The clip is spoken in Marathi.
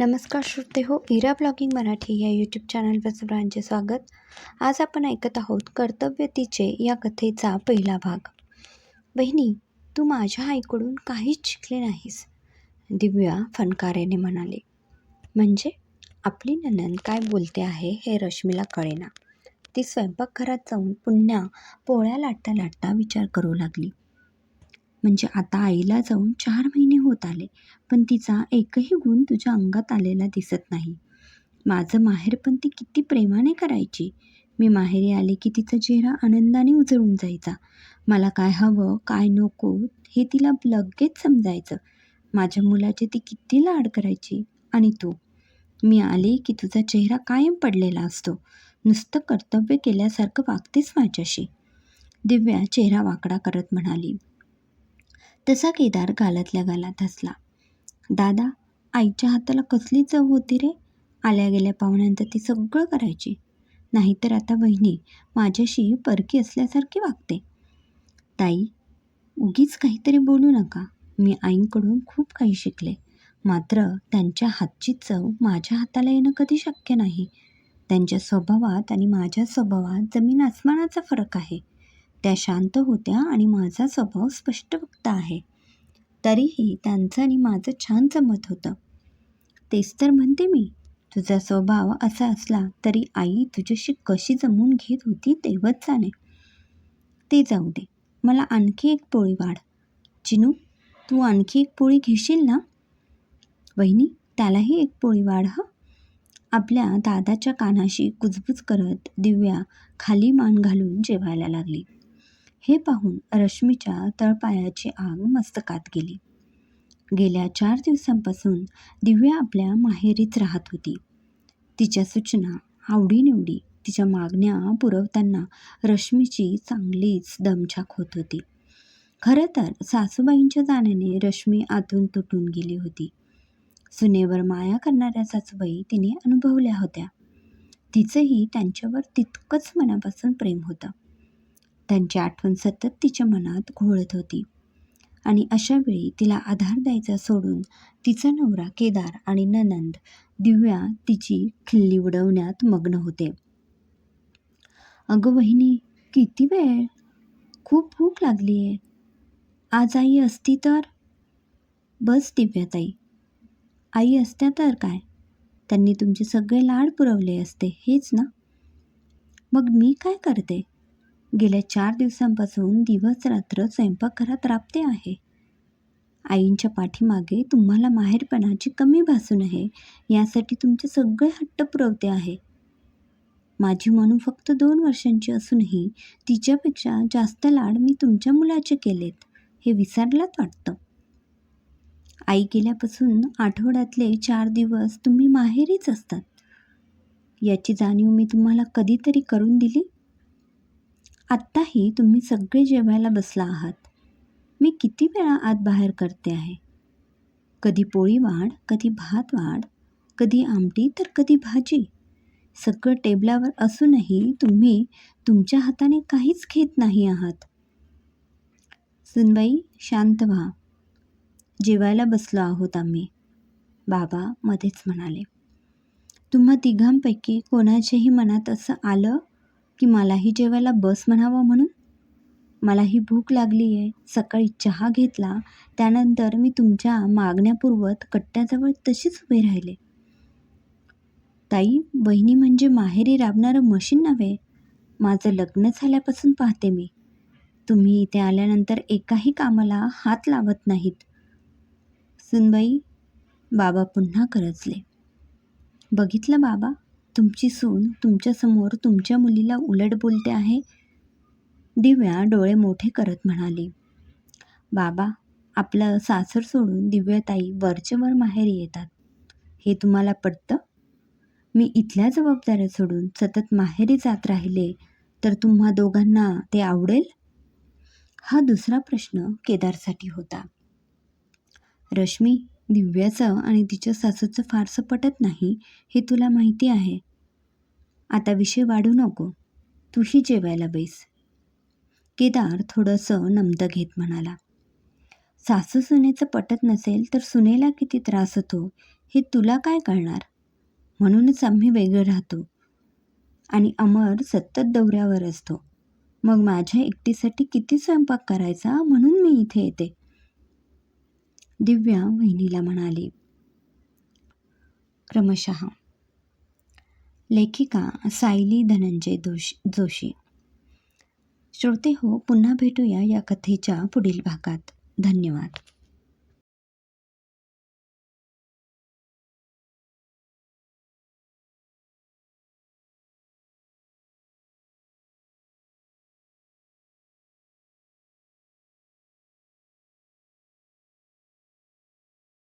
नमस्कार श्रोते हो इरा ब्लॉगिंग मराठी या यूट्यूब चॅनलवर सर्वांचे स्वागत. आज आपण ऐकत आहोत कर्तव्य तिचे या कथेचा पहिला भाग. बहिणी तू माझ्या आईकडून काहीच शिकले नाहीस. दिव्या फणकारेने म्हणाले. म्हणजे आपली ननंद काय बोलते आहे हे रश्मीला कळेना. ती स्वयंपाकघरात जाऊन पुन्हा पोळ्या लाटता लाटता विचार करू लागली. म्हणजे आता आईला जाऊन चार महिने होत आले पण तिचा एकही गुण तुझ्या अंगात आलेला दिसत नाही. माझं माहेर पण ती किती प्रेमाने करायची. मी माहेरी आले की तिचा चेहरा आनंदाने उजळून जायचा. मला काय हवं काय नको हे तिला लगेच समजायचं. माझ्या मुलाचे ती किती लाड करायची? आणि तू? मी आले की तुझा चेहरा कायम पडलेला असतो. नुसतं कर्तव्य केल्यासारखं वागतेस माझ्याशी. दिव्या चेहरा वाकडा करत म्हणाली. तसा केदार गालातल्या गालात हसला. दादा आईच्या हाताला कसली चव होती रे? आल्या गेल्या पाहुण्यांचं ती सगळं करायची. नाहीतर आता बहिणी माझ्याशी परकी असल्यासारखी वागते. ताई उगीच काहीतरी बोलू नका. मी आईंकडून खूप काही शिकले. मात्र त्यांच्या हातची चव माझ्या हाताला येणं कधी शक्य नाही. त्यांच्या स्वभावात आणि माझ्या स्वभावात जमीन आसमानाचा फरक आहे. त्या शांत होत्या आणि माझा स्वभाव स्पष्टवक्ता आहे. तरीही त्यांचं आणि माझं छान जमत होतं. तेच तर म्हणते मी तुझा स्वभाव असा असला तरी आई तुझ्याशी कशी जमून घेत होती तेव्हाच जाणे. ते जाऊ दे मला आणखी एक पोळी वाढ. चिनू तू आणखी एक पोळी घेशील ना? बहिणी त्यालाही एक पोळी वाढ हं. आपल्या दादाच्या कानाशी कुजबुज करत दिव्या खाली मान घालून जेवायला लागली. हे पाहून रश्मीच्या तळपायाची आग मस्तकात गेली. गेल्या चार दिवसांपासून दिव्या आपल्या माहेरीच राहत होती. तिच्या सूचना आवडीनिवडी तिच्या मागण्या पुरवताना रश्मीची चांगलीच दमछाक होत होती. खरं तर सासूबाईंच्या जाण्याने रश्मी आतून तुटून गेली होती. सुनेवर माया करणाऱ्या सासूबाई तिने अनुभवल्या होत्या. तिचंही त्यांच्यावर तितकंच मनापासून प्रेम होतं. त्यांची आठवण सतत तिच्या मनात घोळत होती. आणि अशावेळी तिला आधार द्यायचा सोडून तिचा नवरा केदार आणि ननंद दिव्या तिची खिल्ली उडवण्यात मग्न होते. अगं वहिनी किती वेळ? खूप भूक लागली आहे आज आई असती तर? बस दिव्याताई. आई असत्या तर काय? त्यांनी तुमचे सगळे लाड पुरवले असते हेच ना? मग मी काय करते? गेल्या चार दिवसांपासून दिवस रात्र स्वयंपाकघरात राबते आहे. आईंच्या पाठीमागे तुम्हाला माहेरपणाची कमी भासू नये यासाठी तुमचे सगळे हट्ट पुरवते आहे. माझी मनू फक्त दोन वर्षांची असूनही तिच्यापेक्षा जास्त लाड मी तुमच्या मुलाचे केलेत हे विसरलात वाटतं. आई गेल्यापासून आठवड्यातले चार दिवस तुम्ही माहेरीच असतात. याची जाणीव मी तुम्हाला कधीतरी करून दिली? आत्ताही तुम्ही सगळे जेवायला बसला आहात. मी किती वेळा आत बाहेर करते आहे? कधी पोळी वाढ कधी भात वाढ कधी आमटी तर कधी भाजी. सगळं टेबलावर असूनही तुम्ही तुमच्या हाताने काहीच घेत नाही आहात. सुनबाई शांत व्हा. जेवायला बसलो आहोत आम्ही. बाबा मध्येच म्हणाले. तुम्हा तिघांपैकी कोणाच्याही मनात असं आलं? की मलाही जेवायला बस म्हणावं म्हणून? मलाही भूक लागली आहे सकाळी चहा घेतला. त्यानंतर मी तुमच्या मागण्यापूर्वत कट्ट्याजवळ तशीच उभे राहिले. ताई बहिणी म्हणजे माहेरी राबणारं मशीन नव्हे. माझं लग्न झाल्यापासून पाहते मी. तुम्ही इथे आल्यानंतर एकाही कामाला हात लावत नाहीत. सुनबाई बाबा पुन्हा करजले बघितलं बाबा? तुमची सून तुमच्यासमोर तुमच्या मुलीला उलट बोलते आहे. दिव्या डोळे मोठे करत म्हणाली. बाबा आपलं सासर सोडून दिव्याताई वरचेवर माहेरी येतात. हे तुम्हाला पटतं? मी इथल्या जबाबदाऱ्या सोडून सतत माहेरी जात राहिले तर तुम्हा दोघांना ते आवडेल? हा दुसरा प्रश्न केदारसाठी होता. रश्मी दिव्याचं आणि तिच्या सासूचं फारसं पटत नाही हे तुला माहिती आहे. आता विषय वाढू नको. तूही जेवायला बैस. केदार थोडंसं नमतं घेत म्हणाला. सासू सुनेचं पटत नसेल तर सुनेला किती त्रास होतो हे तुला काय कळणार? म्हणूनच आम्ही वेगळं राहतो. आणि अमर सतत दौऱ्यावर असतो. मग माझ्या एकटीसाठी किती स्वयंपाक करायचा म्हणून मी इथे येते? दिव्या वहिनीला म्हणाली. क्रमशः लेखिका सायली धनंजय दोष जोशी. श्रोते हो पुन्हा भेटूया या कथेच्या पुढील भागात. धन्यवाद.